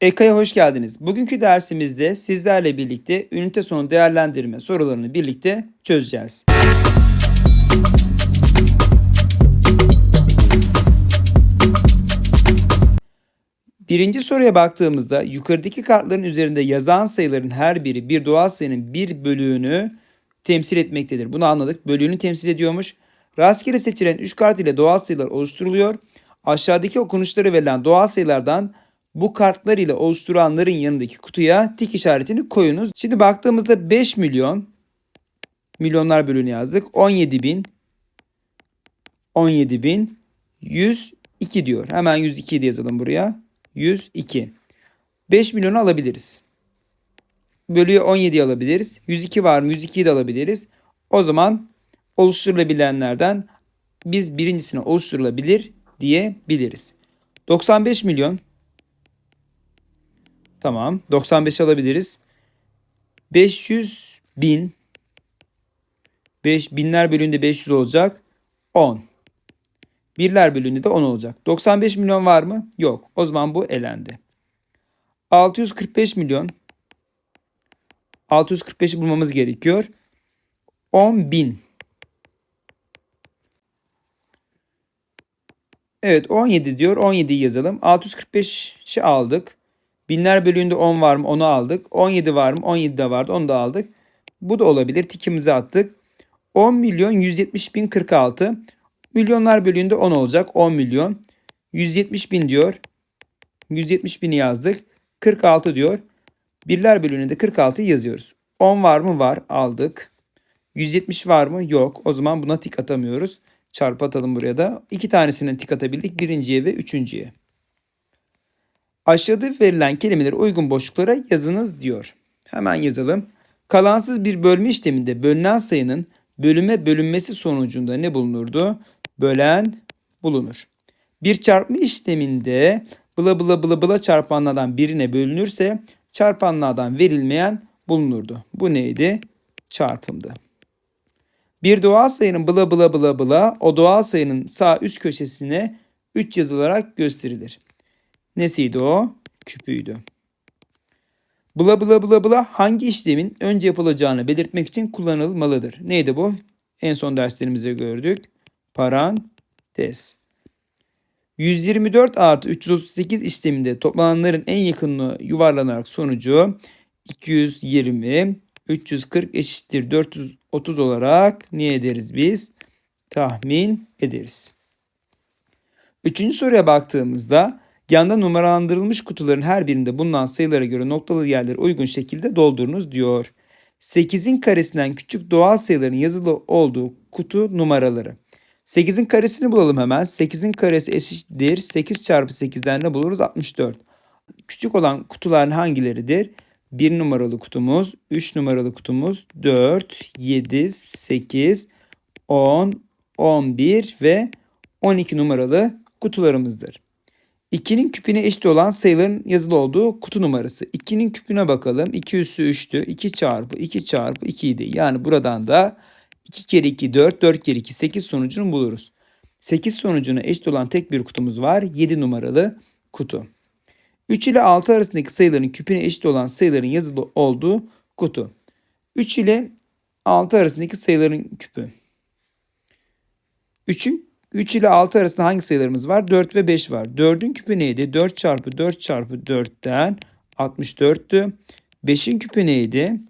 EKA'ya hoş geldiniz. Bugünkü dersimizde sizlerle birlikte ünite sonu değerlendirme sorularını birlikte çözeceğiz. Birinci soruya baktığımızda yukarıdaki kartların üzerinde yazan sayıların her biri bir doğal sayının bir bölüğünü temsil etmektedir. Bunu anladık. Bölüğünü temsil ediyormuş. Rastgele seçilen 3 kart ile doğal sayılar oluşturuluyor. Aşağıdaki okunuşları verilen doğal sayılardan bu kartlar ile oluşturanların yanındaki kutuya tik işaretini koyunuz. Şimdi baktığımızda 5 milyon milyonlar bölümünü yazdık. 17 bin 17 bin 102 diyor. Hemen 102 de yazalım buraya. 102. 5 milyonu alabiliriz. Bölüye 17 alabiliriz. 102 var mı? 102'yi de alabiliriz. O zaman oluşturulabilenlerden biz birincisini oluşturulabilir diyebiliriz. 95 milyon Tamam. 95 alabiliriz. 500 bin. 5 binler bölümünde 500 olacak. 10. Birler bölümünde de 10 olacak. 95 milyon var mı? Yok. O zaman bu elendi. 645 milyon. 645'i bulmamız gerekiyor. 10 bin. Evet 17 diyor. 17'yi yazalım. 645'i aldık. Binler bölüğünde 10 var mı onu aldık. 17 var mı 17 de vardı onu da aldık. Bu da olabilir. Tikimizi attık. 10 milyon 170 bin 46. Milyonlar bölüğünde 10 olacak. 10 milyon. 170 bin diyor. 170 bini yazdık. 46 diyor. Birler bölüğünde 46'yı yazıyoruz. 10 var mı? Var. Aldık. 170 var mı? Yok. O zaman buna tik atamıyoruz. Çarpı atalım buraya da. İki tanesine tik atabildik. Birinciye ve üçüncüye. Aşağıda verilen kelimeleri uygun boşluklara yazınız diyor. Hemen yazalım. Kalansız bir bölme işleminde bölünen sayının bölüme bölünmesi sonucunda ne bulunurdu? Bölen bulunur. Bir çarpma işleminde bla bla bla bla çarpanlardan birine bölünürse çarpanlardan verilmeyen bulunurdu. Bu neydi? Çarpımdı. Bir doğal sayının bla bla bla bla o doğal sayının sağ üst köşesine 3 yazılarak gösterilir. Nesiydi o? Küpüydü. Bula bula bula bula hangi işlemin önce yapılacağını belirtmek için kullanılmalıdır? Neydi bu? En son derslerimizde gördük. Parantez. 124 artı 338 işleminde toplananların en yakınlığı yuvarlanarak sonucu 220 340 eşittir 430 olarak niye ederiz biz? Tahmin ederiz. Üçüncü soruya baktığımızda Yanda numaralandırılmış kutuların her birinde bulunan sayılara göre noktalı yerleri uygun şekilde doldurunuz diyor. 8'in karesinden küçük doğal sayıların yazılı olduğu kutu numaraları. 8'in karesini bulalım hemen. 8'in karesi eşittir. 8 çarpı 8'den ne buluruz? 64. Küçük olan kutuların hangileridir? 1 numaralı kutumuz, 3 numaralı kutumuz, 4, 7, 8, 10, 11 ve 12 numaralı kutularımızdır. 2'nin küpüne eşit olan sayıların yazılı olduğu kutu numarası. 2'nin küpüne bakalım. 2 üssü 3'tü. 2 çarpı 2 çarpı 2 idi. Yani buradan da 2 kere 2 4, 4 kere 2 8 sonucunu buluruz. 8 sonucuna eşit olan tek bir kutumuz var. 7 numaralı kutu. 3 ile 6 arasındaki sayıların küpüne eşit olan sayıların yazılı olduğu kutu. 3 ile 6 arasındaki sayıların küpü. 3'ün 3 ile 6 arasında hangi sayılarımız var? 4 ve 5 var. 4'ün küpü neydi? 4 çarpı 4 çarpı 4'ten 64'tü. 5'in küpü neydi?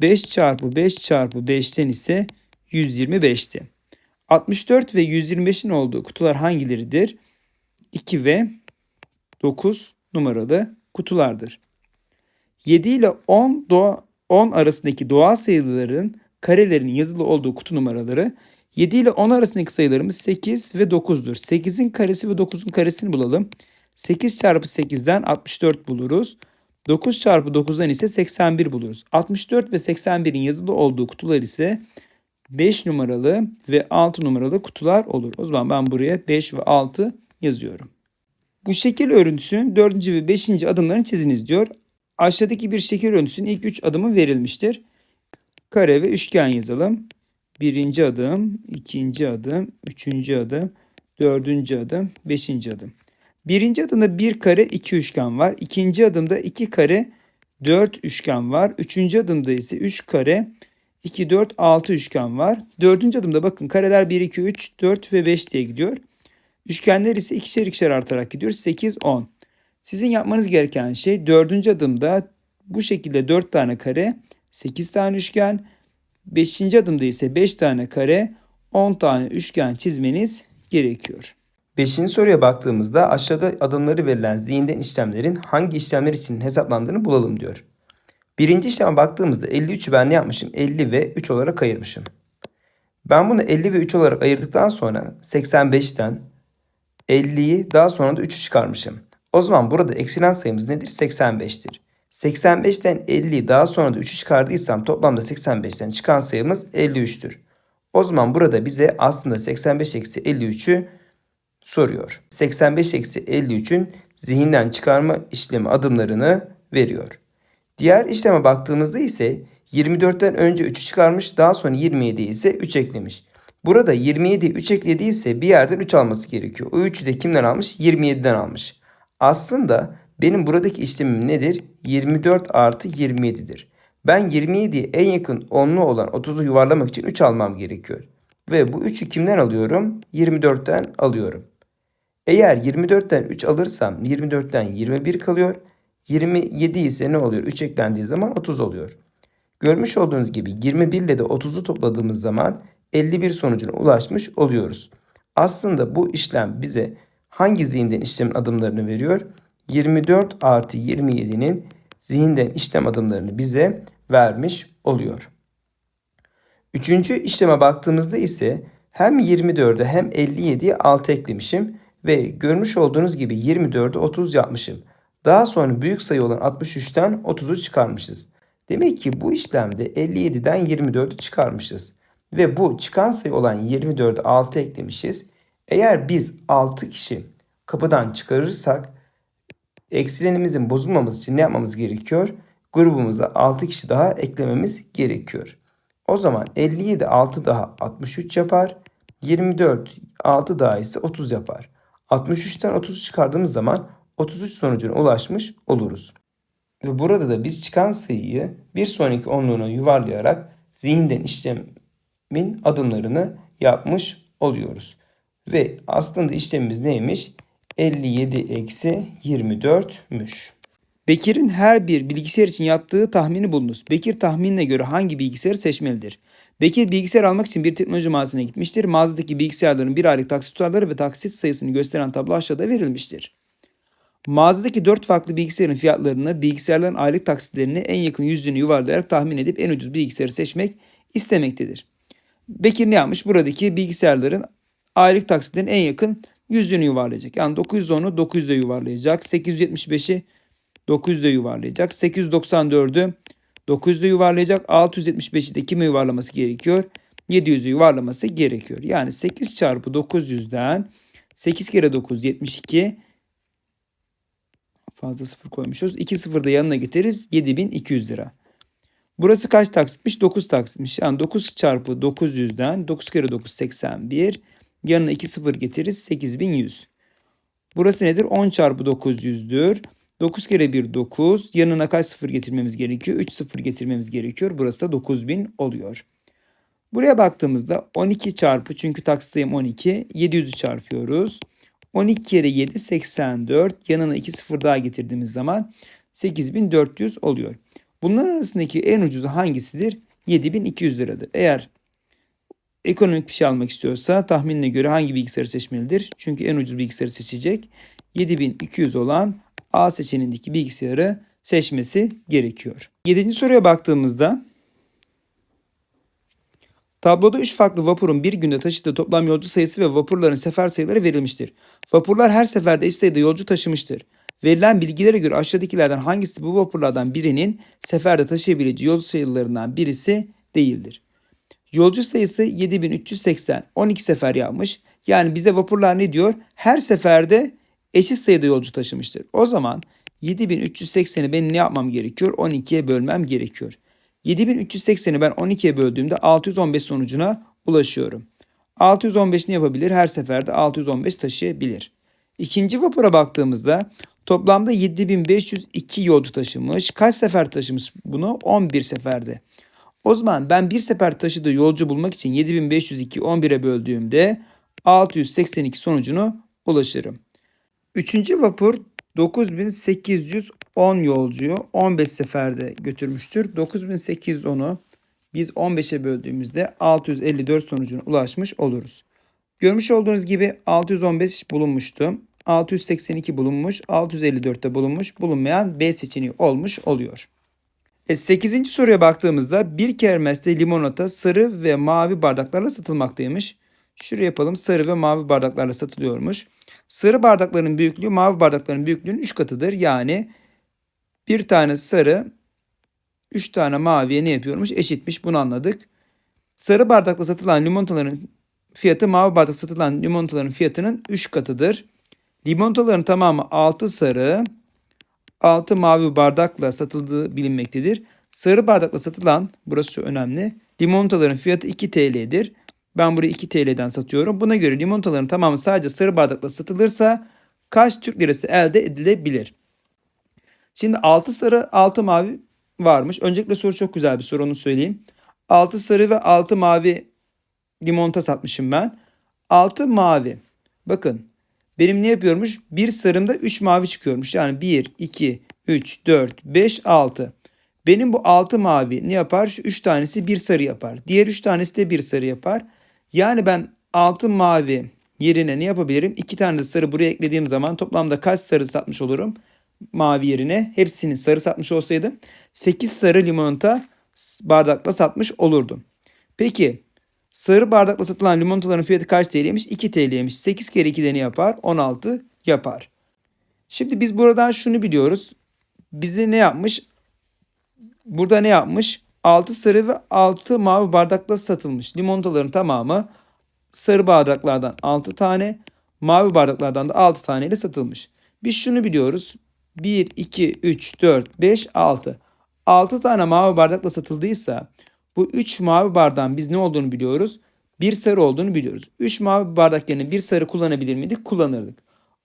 5 çarpı 5 çarpı 5'ten ise 125'ti. 64 ve 125'in olduğu kutular hangileridir? 2 ve 9 numaralı kutulardır. 7 ile 10, doğa, 10 arasındaki doğal sayıların karelerinin yazılı olduğu kutu numaraları 7 ile 10 arasındaki sayılarımız 8 ve 9'dur. 8'in karesi ve 9'un karesini bulalım. 8 çarpı 8'den 64 buluruz. 9 çarpı 9'dan ise 81 buluruz. 64 ve 81'in yazılı olduğu kutular ise 5 numaralı ve 6 numaralı kutular olur. O zaman ben buraya 5 ve 6 yazıyorum. Bu şekil örüntüsünün 4. ve 5. adımlarını çiziniz diyor. Aşağıdaki bir şekil örüntüsünün ilk 3 adımı verilmiştir. Kare ve üçgen yazalım. Birinci adım, ikinci adım, üçüncü adım, dördüncü adım, beşinci adım. Birinci adımda bir kare iki üçgen var. İkinci adımda iki kare dört üçgen var. Üçüncü adımda ise üç kare 2, 4, 6 üçgen var. Dördüncü adımda bakın kareler 1, 2, 3, 4 ve 5 diye gidiyor. Üçgenler ise ikişer ikişer artarak gidiyor. 8, 10. Sizin yapmanız gereken şey dördüncü adımda bu şekilde 4 tane kare, 8 tane üçgen, beşinci adımda ise 5 tane kare, 10 tane üçgen çizmeniz gerekiyor. Beşinci soruya baktığımızda aşağıda adımları verilen zihinden işlemlerin hangi işlemler için hesaplandığını bulalım diyor. Birinci işleme baktığımızda 53'ü ben ne yapmışım? 50 ve 3 olarak ayırmışım. Ben bunu 50 ve 3 olarak ayırdıktan sonra 85'ten 50'yi daha sonra da 3'ü çıkarmışım. O zaman burada eksilen sayımız nedir? 85'tir. 85'ten 50'yi daha sonra da 3'ü çıkardıysam toplamda 85'ten çıkan sayımız 53'tür. O zaman burada bize aslında 85 eksi 53'ü soruyor. 85 eksi 53'ün zihinden çıkarma işlemi adımlarını veriyor. Diğer işleme baktığımızda ise 24'ten önce 3'ü çıkarmış daha sonra 27 ise 3 eklemiş. Burada 27 3 eklediyse bir yerden 3 alması gerekiyor. O 3'ü de kimden almış? 27'den almış. Aslında benim buradaki işlemim nedir? 24 artı 27'dir. Ben 27'ye en yakın onlu olan 30'u yuvarlamak için 3 almam gerekiyor. Ve bu 3'ü kimden alıyorum? 24'ten alıyorum. Eğer 24'ten 3 alırsam 24'ten 21 kalıyor. 27 ise ne oluyor? 3 eklendiği zaman 30 oluyor. Görmüş olduğunuz gibi 21 ile de 30'u topladığımız zaman 51 sonucuna ulaşmış oluyoruz. Aslında bu işlem bize hangi zihinden işlemin adımlarını veriyor? 24 artı 27'nin zihinden işlem adımlarını bize vermiş oluyor. Üçüncü işleme baktığımızda ise hem 24'e hem 57'ye 6 eklemişim ve görmüş olduğunuz gibi 24'e 30 yapmışım. Daha sonra büyük sayı olan 63'ten 30'u çıkarmışız. Demek ki bu işlemde 57'den 24'ü çıkarmışız. Ve bu çıkan sayı olan 24'e 6 eklemişiz. Eğer biz 6 kişi kapıdan çıkarırsak eksilenimizin bozulmaması için ne yapmamız gerekiyor? Grubumuza 6 kişi daha eklememiz gerekiyor. O zaman 57 6 daha 63 yapar. 24 6 daha ise 30 yapar. 63'ten 30'u çıkardığımız zaman 33 sonucuna ulaşmış oluruz. Ve burada da biz çıkan sayıyı bir sonraki onluğuna yuvarlayarak zihinden işlemin adımlarını yapmış oluyoruz. Ve aslında işlemimiz neymiş? 57 eksi 24'müş. Bekir'in her bir bilgisayar için yaptığı tahmini bulunuz. Bekir tahminine göre hangi bilgisayarı seçmelidir? Bekir bilgisayar almak için bir teknoloji mağazasına gitmiştir. Mağazadaki bilgisayarların bir aylık taksit tutarları ve taksit sayısını gösteren tablo aşağıda verilmiştir. Mağazadaki 4 farklı bilgisayarın fiyatlarını, bilgisayarların aylık taksitlerini en yakın yüzlüğünü yuvarlayarak tahmin edip en ucuz bilgisayarı seçmek istemektedir. Bekir ne yapmış? Buradaki bilgisayarların aylık taksitlerin en yakın yüzlüğünü yuvarlayacak. Yani 910'u 900'de yuvarlayacak. 875'i 900'de yuvarlayacak. 894'ü 900'de yuvarlayacak. 675'i de kime yuvarlaması gerekiyor? 700'e yuvarlaması gerekiyor. Yani 8 çarpı 900'den 8 kere 9 72 fazla sıfır koymuşuz. 2 sıfır da yanına getiririz. 7200 lira. Burası kaç taksitmiş? 9 taksitmiş. Yani 9 çarpı 900'den 9 kere 9 81. Yanına 2 sıfır getiririz. 8100. Burası nedir? 10 çarpı 900'dür. 9 kere 1 9. Yanına kaç sıfır getirmemiz gerekiyor? 3 sıfır getirmemiz gerekiyor. Burası da 9000 oluyor. Buraya baktığımızda 12 çarpı çünkü taksitayım 12. 700'ü çarpıyoruz. 12 kere 7 84. Yanına 2 sıfır daha getirdiğimiz zaman 8400 oluyor. Bunların arasındaki en ucuzu hangisidir? 7200 liradır. Eğer ekonomik bir şey almak istiyorsa tahminine göre hangi bilgisayarı seçmelidir? Çünkü en ucuz bilgisayarı seçecek. 7200 olan A seçeneğindeki bilgisayarı seçmesi gerekiyor. 7. soruya baktığımızda Tabloda 3 farklı vapurun bir günde taşıdığı toplam yolcu sayısı ve vapurların sefer sayıları verilmiştir. Vapurlar her seferde eş sayıda yolcu taşımıştır. Verilen bilgilere göre aşağıdakilerden hangisi bu vapurlardan birinin seferde taşıyabileceği yolcu sayılarından birisi değildir. Yolcu sayısı 7380. 12 sefer yapmış. Yani bize vapurlar ne diyor? Her seferde eşit sayıda yolcu taşımıştır. O zaman 7380'i benim ne yapmam gerekiyor? 12'ye bölmem gerekiyor. 7380'i ben 12'ye böldüğümde 615 sonucuna ulaşıyorum. 615 ne yapabilir? Her seferde 615 taşıyabilir. İkinci vapura baktığımızda toplamda 7502 yolcu taşımış. Kaç sefer taşımış bunu? 11 seferde. O zaman ben bir sefer taşıdığı yolcu bulmak için 7502 11'e böldüğümde 682 sonucunu ulaşırım. Üçüncü vapur 9810 yolcuyu 15 seferde götürmüştür. 9810'u biz 15'e böldüğümüzde 654 sonucuna ulaşmış oluruz. Görmüş olduğunuz gibi 615 bulunmuştu. 682 bulunmuş, 654'te bulunmuş, bulunmayan B seçeneği olmuş oluyor. E 8. soruya baktığımızda bir kermeste limonata sarı ve mavi bardaklarla satılmaktaymış. Şuraya yapalım sarı ve mavi bardaklarla satılıyormuş. Sarı bardakların büyüklüğü mavi bardakların büyüklüğünün 3 katıdır. Yani bir tane sarı 3 tane maviye ne yapıyormuş? Eşitmiş bunu anladık. Sarı bardakla satılan limonataların fiyatı mavi bardak satılan limonataların fiyatının 3 katıdır. Limonataların tamamı 6 sarı, 6 mavi bardakla satıldığı bilinmektedir. Sarı bardakla satılan, burası çok önemli, limonataların fiyatı 2 TL'dir. Ben burayı 2 TL'den satıyorum. Buna göre limonataların tamamı sadece sarı bardakla satılırsa kaç Türk lirası elde edilebilir? Şimdi 6 sarı 6 mavi varmış. Öncelikle soru çok güzel bir soru onu söyleyeyim. 6 sarı ve 6 mavi limonata satmışım ben. 6 mavi. Bakın benim ne yapıyormuş? Bir sarımda 3 mavi çıkıyormuş. Yani 1, 2, 3, 4, 5, 6. Benim bu 6 mavi ne yapar? Şu 3 tanesi bir sarı yapar. Diğer 3 tanesi de bir sarı yapar. Yani ben 6 mavi yerine ne yapabilirim? 2 tane de sarı buraya eklediğim zaman toplamda kaç sarı satmış olurum? Mavi yerine hepsini sarı satmış olsaydım 8 sarı limonata bardakla satmış olurdum. Peki sarı bardakla satılan limonataların fiyatı kaç TL'ymiş? 2 TL'ymiş. 8 kere 2 de ne yapar? 16 yapar. Şimdi biz buradan şunu biliyoruz. Bizi ne yapmış? Burada ne yapmış? 6 sarı ve 6 mavi bardakla satılmış. Limonataların tamamı sarı bardaklardan 6 tane, mavi bardaklardan da 6 taneyle satılmış. Biz şunu biliyoruz. 1, 2, 3, 4, 5, 6. 6 tane mavi bardakla satıldıysa bu 3 mavi bardağın biz ne olduğunu biliyoruz. Bir sarı olduğunu biliyoruz. 3 mavi bardak bir sarı kullanabilir miydik? Kullanırdık.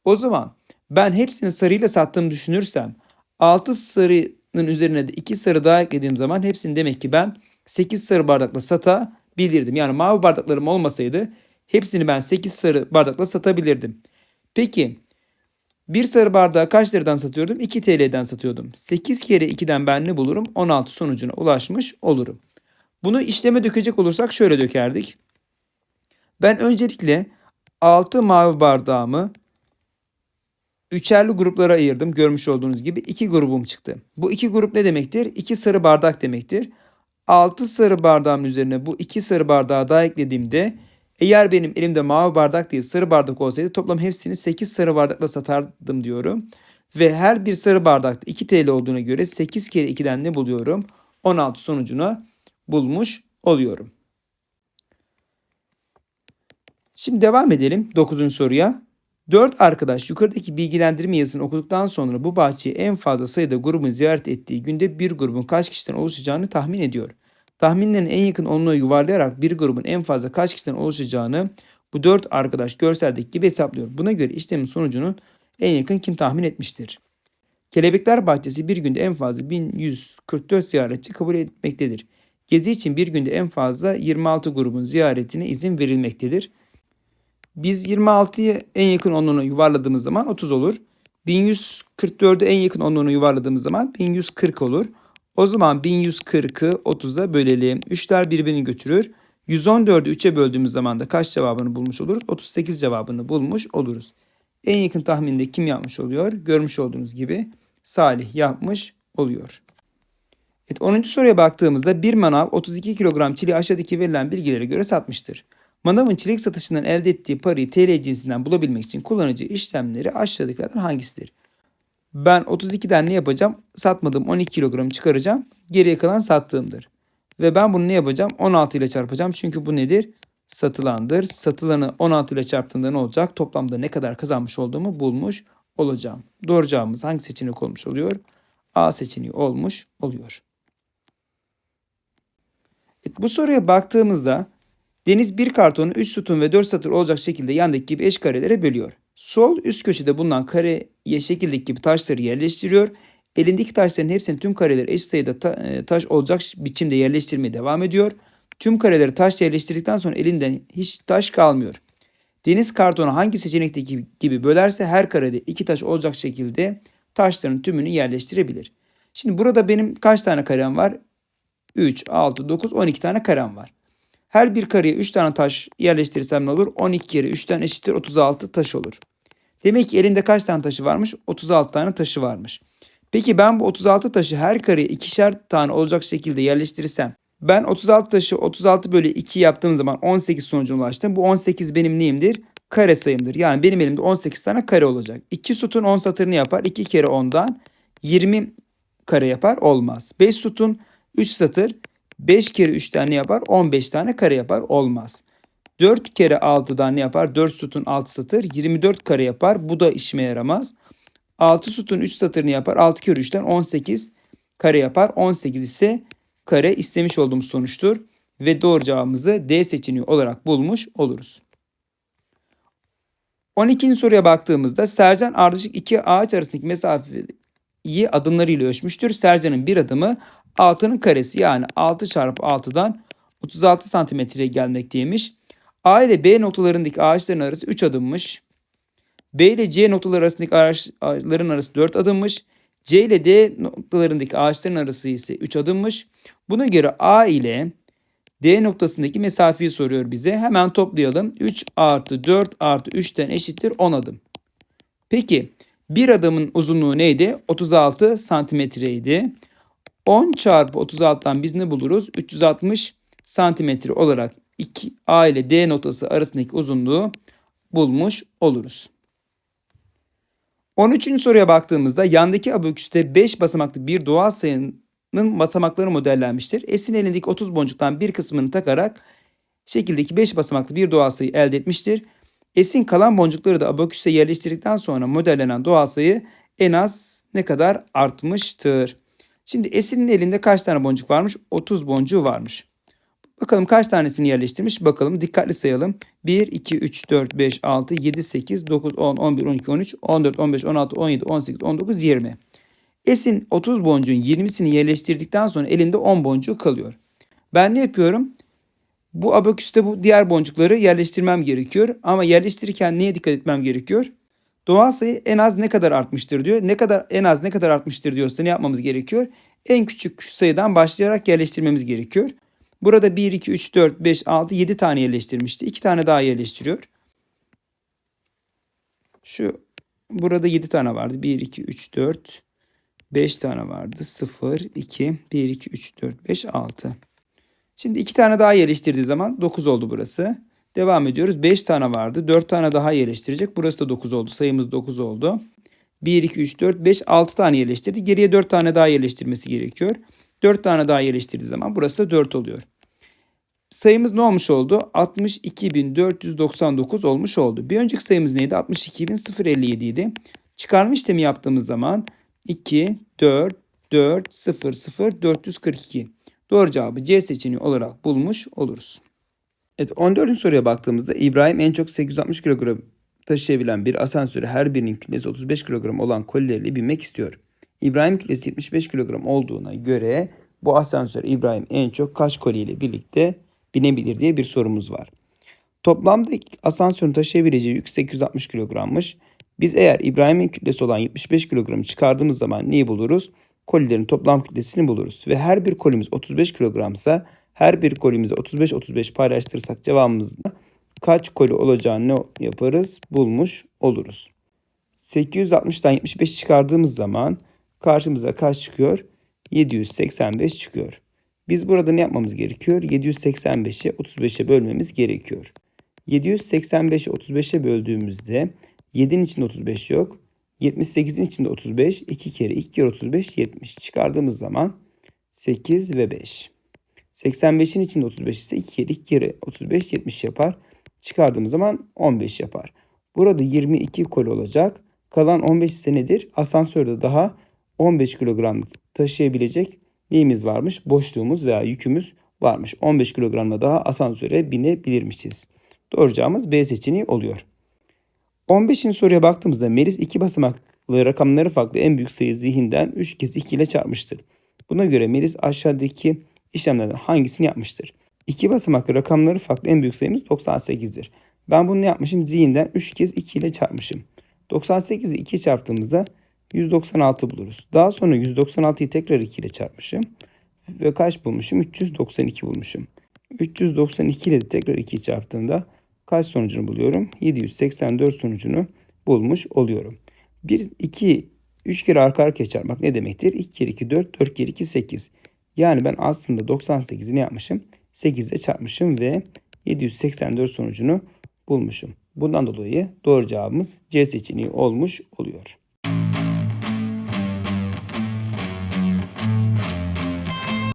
O zaman ben hepsini sarıyla sattığımı düşünürsem 6 sarının üzerine de 2 sarı daha eklediğim zaman hepsini demek ki ben 8 sarı bardakla satabilirdim. Yani mavi bardaklarım olmasaydı hepsini ben 8 sarı bardakla satabilirdim. Peki bir sarı bardağı kaç liradan satıyordum? 2 TL'den satıyordum. 8 kere 2'den ben ne bulurum? 16 sonucuna ulaşmış olurum. Bunu işleme dökecek olursak şöyle dökerdik. Ben öncelikle 6 mavi bardağımı üçerli gruplara ayırdım. Görmüş olduğunuz gibi iki grubum çıktı. Bu iki grup ne demektir? İki sarı bardak demektir. 6 sarı bardağın üzerine bu iki sarı bardağı daha eklediğimde eğer benim elimde mavi bardak değil sarı bardak olsaydı toplam hepsini 8 sarı bardakla satardım diyorum. Ve her bir sarı bardakta 2 TL olduğuna göre 8 kere 2'den ne buluyorum? 16 sonucunu bulmuş oluyorum. Şimdi devam edelim 9. soruya. 4 arkadaş yukarıdaki bilgilendirme yazısını okuduktan sonra bu bahçeyi en fazla sayıda grubun ziyaret ettiği günde bir grubun kaç kişiden oluşacağını tahmin ediyor. Tahminlerin en yakın onluğu yuvarlayarak bir grubun en fazla kaç kişiden oluşacağını bu 4 arkadaş görseldeki gibi hesaplıyor. Buna göre işlemin sonucunun en yakın kim tahmin etmiştir? Kelebekler Bahçesi bir günde en fazla 1144 ziyaretçi kabul etmektedir. Gezi için bir günde en fazla 26 grubun ziyaretine izin verilmektedir. Biz 26'yı en yakın onluğuna yuvarladığımız zaman 30 olur. 1144'ü en yakın onluğuna yuvarladığımız zaman 1140 olur. O zaman 1140'ı 30'a bölelim. 3'ler birbirini götürür. 114'ü 3'e böldüğümüz zaman da kaç cevabını bulmuş oluruz? 38 cevabını bulmuş oluruz. En yakın tahminde kim yapmış oluyor? Görmüş olduğunuz gibi Salih yapmış oluyor. Evet 10. soruya baktığımızda bir manav 32 kilogram çileği aşağıdaki verilen bilgilere göre satmıştır. Manavın çilek satışından elde ettiği parayı TL cinsinden bulabilmek için kullanıcı işlemleri aşağıdakilerden hangisidir? Ben 32'den ne yapacağım? Satmadığım 12 kilogram çıkaracağım. Geriye kalan sattığımdır. Ve ben bunu ne yapacağım? 16 ile çarpacağım. Çünkü bu nedir? Satılandır. Satılanı 16 ile çarptığında ne olacak? Toplamda ne kadar kazanmış olduğumu bulmuş olacağım. Doğru cevabımız hangi seçenek olmuş oluyor? A seçeneği olmuş oluyor. Bu soruya baktığımızda Deniz bir kartonu 3 sütun ve 4 satır olacak şekilde yandaki gibi eş karelere bölüyor. Sol üst köşede bulunan kareye şekildeki gibi taşları yerleştiriyor. Elindeki taşların hepsini tüm kareleri eşit sayıda ta- e, taş olacak biçimde yerleştirmeye devam ediyor. Tüm kareleri taş yerleştirdikten sonra elinden hiç taş kalmıyor. Deniz kartonu hangi seçenekteki gibi bölerse her karede iki taş olacak şekilde taşların tümünü yerleştirebilir. Şimdi burada benim kaç tane karem var? 3, 6, 9, 12 tane karem var. Her bir kareye 3 tane taş yerleştirirsem ne olur? 12 kere 3'ten eşittir 36 taş olur. Demek ki elinde kaç tane taşı varmış? 36 tane taşı varmış. Peki ben bu 36 taşı her kareye ikişer tane olacak şekilde yerleştirirsem ben 36 taşı 36 bölü 2 yaptığım zaman 18 sonucuna ulaştım. Bu 18 benim neyimdir? Kare sayımdır. Yani benim elimde 18 tane kare olacak. 2 sütun 10 satırını yapar. 2 kere 10'dan 20 kare yapar. Olmaz. 5 sütun 3 satır 5 kere 3'ten ne yapar? 15 tane kare yapar. Olmaz. 4 kere 6'dan ne yapar? 4 sütun 6 satır 24 kare yapar. Bu da işime yaramaz. 6 sütun 3 satırını yapar. 6 kere 3'ten 18 kare yapar. 18 ise kare istemiş olduğumuz sonuçtur. Ve doğru cevabımızı D seçeneği olarak bulmuş oluruz. 12. soruya baktığımızda Sercan ardışık iki ağaç arasındaki mesafeyi adımlarıyla ölçmüştür. Sercan'ın bir adımı 6'nın karesi yani 6 çarpı 6'dan 36 santimetreye gelmekteymiş. A ile B noktalarındaki ağaçların arası 3 adımmış. B ile C noktaları arasındaki ağaçların arası 4 adımmış. C ile D noktalarındaki ağaçların arası ise 3 adımmış. Buna göre A ile D noktasındaki mesafeyi soruyor bize. Hemen toplayalım. 3 artı 4 artı 3'ten eşittir 10 adım. Peki bir adımın uzunluğu neydi? 36 santimetreydi. 10 çarpı 36'dan biz ne buluruz? 360 santimetre olarak 2 A ile D noktası arasındaki uzunluğu bulmuş oluruz. 13. soruya baktığımızda yandaki abaküste 5 basamaklı bir doğal sayının basamakları modellenmiştir. S'in elindeki 30 boncuktan bir kısmını takarak şekildeki 5 basamaklı bir doğal sayı elde etmiştir. S'in kalan boncukları da abaküste yerleştirdikten sonra modellenen doğal sayı en az ne kadar artmıştır? Şimdi S'in elinde kaç tane boncuk varmış? 30 boncuğu varmış. Bakalım kaç tanesini yerleştirmiş? Bakalım dikkatli sayalım. 1, 2, 3, 4, 5, 6, 7, 8, 9, 10, 11, 12, 13, 14, 15, 16, 17, 18, 19, 20. S'in 30 boncuğun 20'sini yerleştirdikten sonra elinde 10 boncuğu kalıyor. Ben ne yapıyorum? Bu abaküste bu diğer boncukları yerleştirmem gerekiyor. Ama yerleştirirken neye dikkat etmem gerekiyor? Doğal sayı en az ne kadar artmıştır diyor. Ne kadar en az ne kadar artmıştır diyorsa ne yapmamız gerekiyor? En küçük sayıdan başlayarak yerleştirmemiz gerekiyor. Burada 1, 2, 3, 4, 5, 6, 7 tane yerleştirmişti. 2 tane daha yerleştiriyor. Şu burada 7 tane vardı. 1, 2, 3, 4, 5 tane vardı. 0, 2, 1, 2, 3, 4, 5, 6. Şimdi 2 tane daha yerleştirdiği zaman 9 oldu burası. Devam ediyoruz. 5 tane vardı. 4 tane daha yerleştirecek. Burası da 9 oldu. Sayımız 9 oldu. 1, 2, 3, 4, 5, 6 tane yerleştirdi. Geriye 4 tane daha yerleştirmesi gerekiyor. 4 tane daha yerleştirdiği zaman burası da 4 oluyor. Sayımız ne olmuş oldu? 62.499 olmuş oldu. Bir önceki sayımız neydi? 62.057 idi. Çıkarma işlemi yaptığımız zaman 2, 4, 4, 0, 0, 442. Doğru cevabı C seçeneği olarak bulmuş oluruz. Evet 14. soruya baktığımızda İbrahim en çok 860 kilogram taşıyabilen bir asansöre her birinin kütlesi 35 kilogram olan kolileriyle binmek istiyor. İbrahim kütlesi 75 kilogram olduğuna göre bu asansör İbrahim en çok kaç koliyle birlikte binebilir diye bir sorumuz var. Toplamda asansörün taşıyabileceği yük 860 kilogrammış. Biz eğer İbrahim'in kütlesi olan 75 kilogramı çıkardığımız zaman neyi buluruz? Kolilerin toplam kütlesini buluruz. Ve her bir kolimiz 35 kilogramsa her bir kolimize 35-35 paylaştırırsak cevabımızda kaç koli olacağını ne yaparız? Bulmuş oluruz. 860'dan 75 çıkardığımız zaman karşımıza kaç çıkıyor? 785 çıkıyor. Biz burada ne yapmamız gerekiyor? 785'i 35'e bölmemiz gerekiyor. 785'i 35'e böldüğümüzde 7'nin içinde 35 yok. 78'in içinde 35. 2 kere 2 kere 35 70. Çıkardığımız zaman 8 ve 5. 85'in içinde 35 ise 2 kere 2 kere 35 70 yapar. Çıkardığımız zaman 15 yapar. Burada 22 kol olacak. Kalan 15 ise nedir? Asansörde daha 15 kilogram taşıyabilecek neyimiz varmış? Boşluğumuz veya yükümüz varmış. 15 kilogramla daha asansöre binebilirmişiz. Doğru cevabımız B seçeneği oluyor. 15. soruya baktığımızda Melis iki basamaklı rakamları farklı en büyük sayı zihinden 3 kez 2 ile çarpmıştır. Buna göre Melis aşağıdaki işlemlerden hangisini yapmıştır? İki basamaklı rakamları farklı en büyük sayımız 98'dir. Ben bunu yapmışım? Zihinden 3 kez 2 ile çarpmışım. 98'i 2 çarptığımızda 196 buluruz. Daha sonra 196'yı tekrar 2 ile çarpmışım. Ve kaç bulmuşum? 392 bulmuşum. 392 ile de tekrar 2'yi çarptığımda kaç sonucunu buluyorum? 784 sonucunu bulmuş oluyorum. 1, 2, 3 kere arka arkaya çarpmak ne demektir? 2 kere 2, 4, 4 kere 2, 8. Yani ben aslında 98'i ne yapmışım? 8 ile çarpmışım ve 784 sonucunu bulmuşum. Bundan dolayı doğru cevabımız C seçeneği olmuş oluyor.